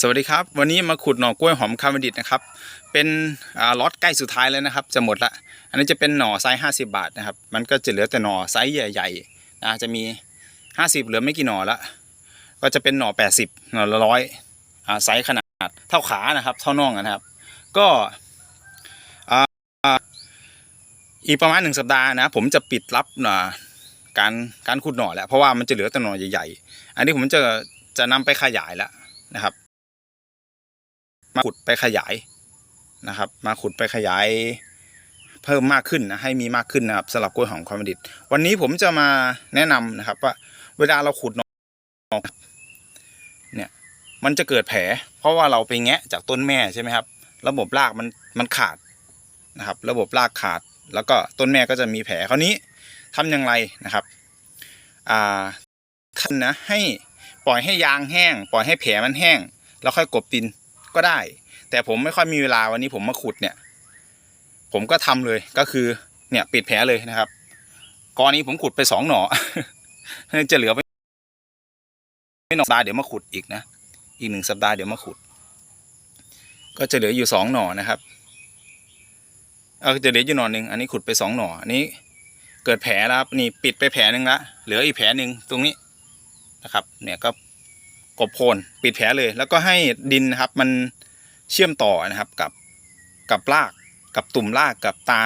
สวัสดีครับ วันนี้มาขุดหน่อกล้วยหอมคาร์บดิตนะครับ เป็นล็อตใกล้สุดท้ายแล้วนะครับ จะหมดละอันนี้จะเป็นหน่อไซส์50 บาทนะครับ มันก็จะเหลือแต่หน่อไซส์ใหญ่ๆนะจะมี 50 เหลือไม่กี่หน่อละก็จะเป็นหน่อ 80 หน่อละร้อยไซส์ขนาดเท่าขานะครับ เท่าน่องนะครับ ก็อีกประมาณหนึ่งสัปดาห์นะ ผมจะปิดรับอ่าการการขุดหน่อแล้วเพราะว่ามันจะเหลือแต่หน่อใหญ่ๆ อันนี้ผมจะจะนำไปขยายแล้วนะครับ มาขุดไปขยายนะครับ มาขุดไปขยายเพิ่มมากขึ้นนะให้มีมากขึ้นนะครับสำหรับกล้วยหอมความดิษฐ์วันนี้ผมจะมาแนะนำนะครับว่าเวลาเราขุดนอเนี่ยมันจะเกิดแผล เพราะว่าเราไปแงะจากต้นแม่ใช่ไหมครับ ระบบรากมันมันขาดนะครับ ระบบรากขาด แล้วก็ต้นแม่ก็จะมีแผลคราวนี้ทำอย่างไรนะครับอ่าท่านนะให้ปล่อยให้ยางแห้ง ปล่อยให้แผลมันแห้ง แล้วค่อยกบดิน ก็ได้ แต่ผมไม่ค่อยมีเวลาวันนี้ผมมาขุดเนี่ย ผมก็ทำเลยก็คือเนี่ยปิดแผลเลยนะครับกรณีผมขุดไปสองหน่อจะเหลือไม่ไม่หน่อสัปดาเดี๋ยวมาขุดอีกนะอีกหนึ่งสัปดาห์เดี๋ยวมาขุด ก็จะเหลืออยู่สองหน่อนะครับเออจะเหลืออยู่หน่อหนึ่งอันนี้ขุดไปสองหน่ออันนี้ เกิดแผลแล้วครับนี่ปิดไปแผลหนึ่งละเหลืออีกแผลหนึ่งตรงนี้นะครับ เนี่ยก็ กบโคนปิดแผลเลย แล้วก็ให้ดินนะครับมันเชื่อมต่อนะครับกับกับรากกับตุ่มรากกับตา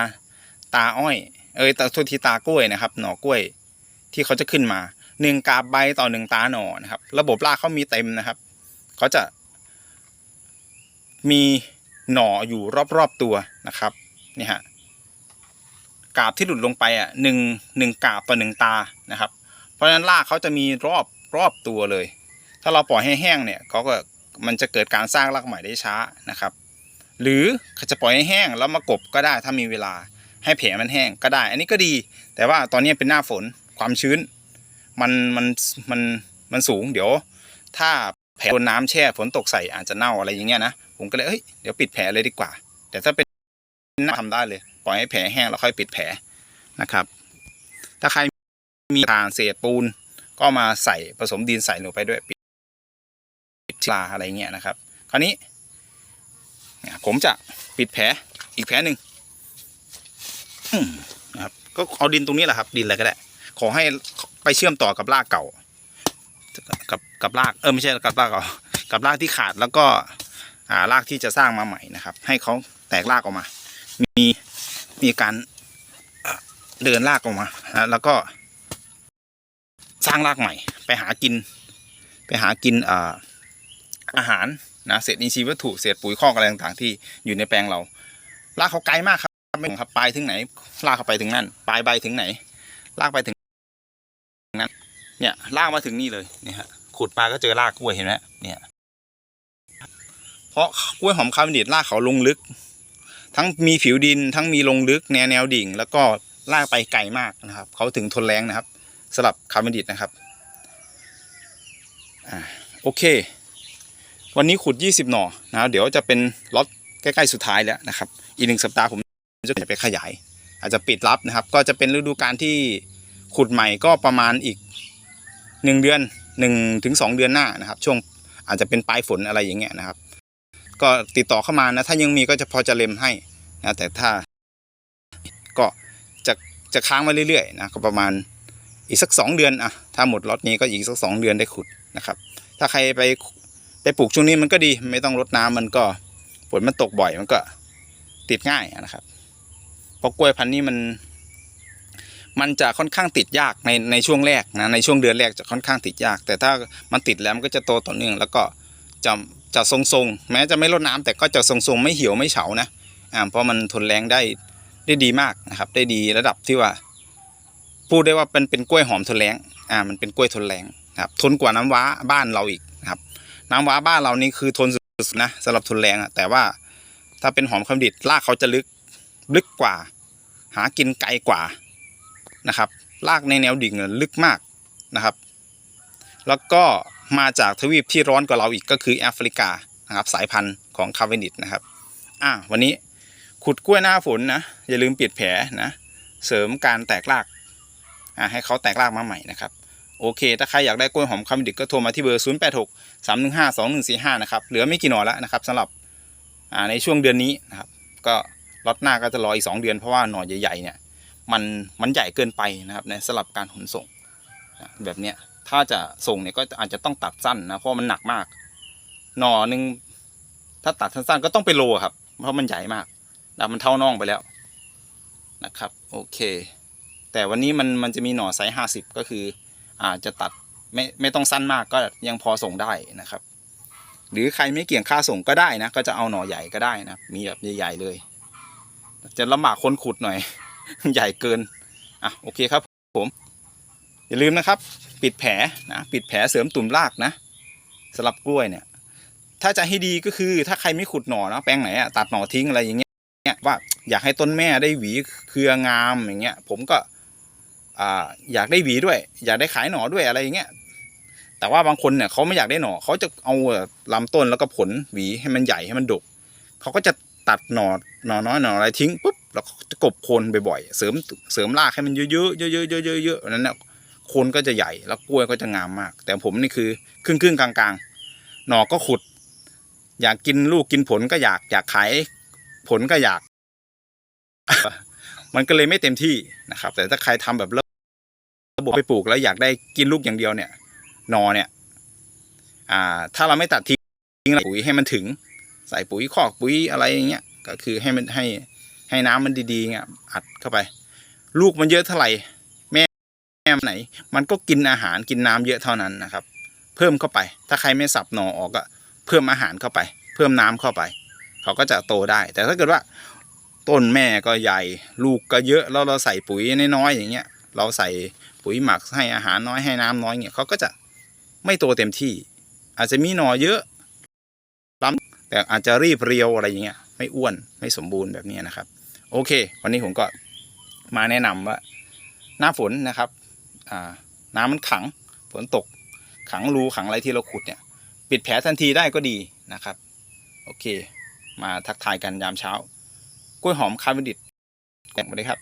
ตาอ้อย เอ้ยตาทษทีตากล้วยนะครับ หน่อกล้วยที่เขาจะขึ้นมาหนึ่งกาบใบต่อหนึ่งตาหน่อนะครับ ระบบรากเขามีเต็มนะครับเขาจะ มีหน่ออยู่รอบๆตัวนะครับนี่ฮะกาบที่หลุดลงไปอะหนึ่งหนึ่งกาบต่อหนึ่งตานะครับ เพราะฉะนั้นรากเขาจะมีรอบรอบตัวเลย ถ้าเราปล่อยให้แห้งเนี่ยเขาก็มันจะเกิดการสร้างรากใหม่ได้ช้านะครับ หรือจะปล่อยให้แห้งแล้วมากบก็ได้ถ้ามีเวลาให้แผลมันแห้งก็ได้ อันนี้ก็ดี แต่ว่าตอนนี้เป็นหน้าฝนความชื้น มันมันมันมันสูง เดี๋ยว ถ้าแผลโดนน้ำแช่ฝนตกใส่อาจจะเน่าอะไรอย่างเงี้ยนะผมก็เลยเอ้ยเดี๋ยวปิดแผลเลยดีกว่า แต่ถ้าเป็นหน้าทำได้เลย ปล่อยให้แผลแห้งแล้วค่อยปิดแผลนะครับ ถ้าใครมีทานเศษปูนก็มาใส่ผสมดินใส่ลงไปด้วย ลาอะไรเงี้ยนะครับ คราวนี้ผมจะปิดแผลอีกแผลหนึ่งนะครับก็เอาดินตรงนี้แหละครับ ดินอะไรก็ได้ ขอให้ไปเชื่อมต่อกับรากเก่า กับกับรากเออไม่ใช่กับรากเก่ากับรากที่ขาดแล้วก็อ่ารากที่จะสร้างมาใหม่นะครับ ให้เขาแตกรากออกมา มีมีการเอ่อเดินรากออกมานะแล้วก็สร้างรากใหม่ ไปหากิน ไปหากินอ่า อาหารนะเศษอินทรีย์วัตถุเศษปุ๋ยคอกอะไรต่างๆ ที่อยู่ในแปลงเราลากเขาไกลมากครับไม่ครับปลายถึงไหน ลากเขาไปถึงนั่นปลายใบถึงไหน ลากไปถึงนั้นเนี่ยลากมาถึงนี่เลยเนี่ยฮะขุดมาก็เจอรากกล้วยเห็นไหมเนี่ย เพราะกล้วยหอมคาร์บอนดิตรากเขาลงลึก ทั้งมีผิวดินทั้งมีลงลึกแนวแนวดิ่ง แล้วก็ลากไปไกลมากนะครับเขาถึงทนแรงนะครับสำหรับคาร์บอนดิตนะครับอ่าโอเค วันนี้ขุด 20 หน่อนะเดี๋ยวจะเป็นล็อตใกล้ๆสุดท้ายแล้วนะครับ อีกหนึ่งสัปดาห์ผมจะไปขยาย อาจจะปิดรับนะครับ ก็จะเป็นฤดูการที่ขุดใหม่ก็ประมาณอีก 1 เดือน1ถึง2เดือนหน้านะครับ ช่วงอาจจะเป็นปลายฝนอะไรอย่างเงี้ยนะครับ ก็ติดต่อเข้ามานะ ถ้ายังมีก็จะพอจะเล็มให้นะแต่ถ้าก็จะจะค้างมาเรื่อยๆนะก็ประมาณอีกสัก 2 เดือนอะถ้าหมดล็อตนี้ก็อีกสัก 2 เดือนได้ขุดนะครับ ถ้าใครไป ไปปลูกช่วงนี้มันก็ดีไม่ต้องรดน้ำมันก็ฝนมันตกบ่อยมันก็ติดง่ายนะครับเพราะกล้วยพันธุ์นี้มัน มันจะค่อนข้างติดยากในในช่วงแรกนะในช่วงเดือนแรกจะค่อนข้างติดยาก แต่ถ้ามันติดแล้วมันก็จะโตต่อเนื่องแล้วก็จะจะทรงๆแม้จะไม่รดน้ำแต่ก็จะทรงๆไม่เหี่ยวไม่เฉานะอ่าเพราะมันทนแรงได้ได้ดีมากนะครับ ได้ดีระดับที่ว่า พูดได้ว่าเป็นเป็นกล้วยหอมทนแรงอ่ามันเป็นกล้วยทนแรงครับทนกว่าน้ำว้าบ้านเราอีกนะครับ น้ำว้าบ้านเรานี่คือทนสุดๆนะสำหรับทนแรงอะแต่ว่าถ้าเป็นหอมคำดิดรากเขาจะลึกลึกกว่า หากินไกลกว่านะครับรากในแนวดิ่งลึกมากนะครับ แล้วก็มาจากทวีปที่ร้อนกว่าเราอีกก็คือแอฟริกานะครับสายพันธุ์ของคาเวนิดนะครับอะวันนี้ขุดกล้วยหน้าฝนนะอย่าลืมปิดแผลนะเสริมการแตกรากอะให้เขาแตกรากมาใหม่นะครับ โอเค ถ้าใครอยากได้กล้วยหอมคำดิกก็โทรมาที่เบอร์ 0 8 6 3 1 5 2 1 4 5 นะครับ เหลือไม่กี่หน่อแล้วนะครับสำหรับในช่วงเดือนนี้นะครับ ก็ล็อตหน้าก็จะรออีก 2 เดือนเพราะว่าหน่อใหญ่ๆเนี่ยมันมันใหญ่เกินไปนะครับในสำหรับการขนส่งแบบเนี้ยถ้าจะส่งเนี่ยก็อาจจะต้องตัดสั้นนะเพราะมันหนักมาก หน่อหนึ่งถ้าตัดสั้นๆก็ต้องไปโลครับ เพราะมันใหญ่มากนะมันเท่าน่องไปแล้วนะครับ โอเค แต่วันนี้มันมันจะมีหน่อไซส์ห้าสิบก็คือ อาจจะตัดไม่ไม่ต้องสั้นมากก็ยังพอส่งได้นะครับ หรือใครไม่เกี่ยงค่าส่งก็ได้นะ ก็จะเอาหน่อใหญ่ก็ได้นะ มีแบบใหญ่ๆเลย จะลำบากคนขุดหน่อย ใหญ่เกินอะโอเคครับผม อย่าลืมนะครับ ปิดแผลนะปิดแผลเสริมตุ่มรากนะสำหรับกล้วยเนี่ยถ้าจะให้ดีก็คือถ้าใครไม่ขุดหน่อนะแปลงไหนอะตัดหน่อทิ้งอะไรอย่างเงี้ยว่าอยากให้ต้นแม่ได้หวีเครืองามอย่างเงี้ย ผมก็ อยากได้หวีด้วย อยากได้ขายหน่อด้วยอะไรอย่างเงี้ยแต่ว่าบางคนเนี่ยเขาไม่อยากได้หน่อเขาจะเอาลำต้นแล้วก็ผลหวีให้มันใหญ่ให้มันดกเขาก็จะตัดหน่อหน่อน้อยหน่ออะไรทิ้งปุ๊บแล้วก็จะกบโคนบ่อยๆเสริมเสริมรากให้มันเยอะๆเยอะๆเยอะๆเยอะๆนั้นเนี่ยโคนก็จะใหญ่แล้วกล้วยก็จะงามมาก แต่ผมนี่คือครึ่งครึ่งๆกลางๆ หน่อก็ขุด อยากกินลูกกินผลก็อยากอยากขายผลก็อยาก มันก็เลยไม่เต็มที่นะครับ แต่ถ้าใครทำแบบ ระบบไปปลูกแล้วอยากได้กินลูกอย่างเดียวเนี่ยนอเนี่ย อ่า ถ้าเราไม่ตัดทิ้งปุ๋ยให้มันถึง ใส่ปุ๋ยคอกปุ๋ยอะไรอย่างเงี้ยก็คือให้มันให้ให้น้ำมันดีๆเงี้ยอัดเข้าไป ลูกมันเยอะเท่าไหร่แม่แม่ไหน มันก็กินอาหารกินน้ำเยอะเท่านั้นนะครับ เพิ่มเข้าไป ถ้าใครไม่สับหนอออกก็เพิ่มอาหารเข้าไป เพิ่มน้ำเข้าไป เขาก็จะโตได้ แต่ถ้าเกิดว่าต้นแม่ก็ใหญ่ ลูกก็เยอะแล้วเราใส่ปุ๋ยน้อยๆอย่างเงี้ย เราใส่ ปุ๋ยหมักให้อาหารน้อยให้น้ำน้อยเงี้ยเขาก็จะไม่โตเต็มที่ อาจจะมีหน่อเยอะล้ำแต่อาจจะรีบเรียวอะไรอย่างเงี้ยไม่อ้วนไม่สมบูรณ์แบบนี้นะครับ โอเค วันนี้ผมก็มาแนะนำว่าหน้าฝนนะครับอ่าน้ำมันขังฝนตกขังรูขังอะไรที่เราขุดเนี่ย ปิดแผลทันทีได้ก็ดีนะครับ โอเค มาทักทายกันยามเช้า กล้วยหอมคาร์บอนดิตแบ่งมาเลยครับ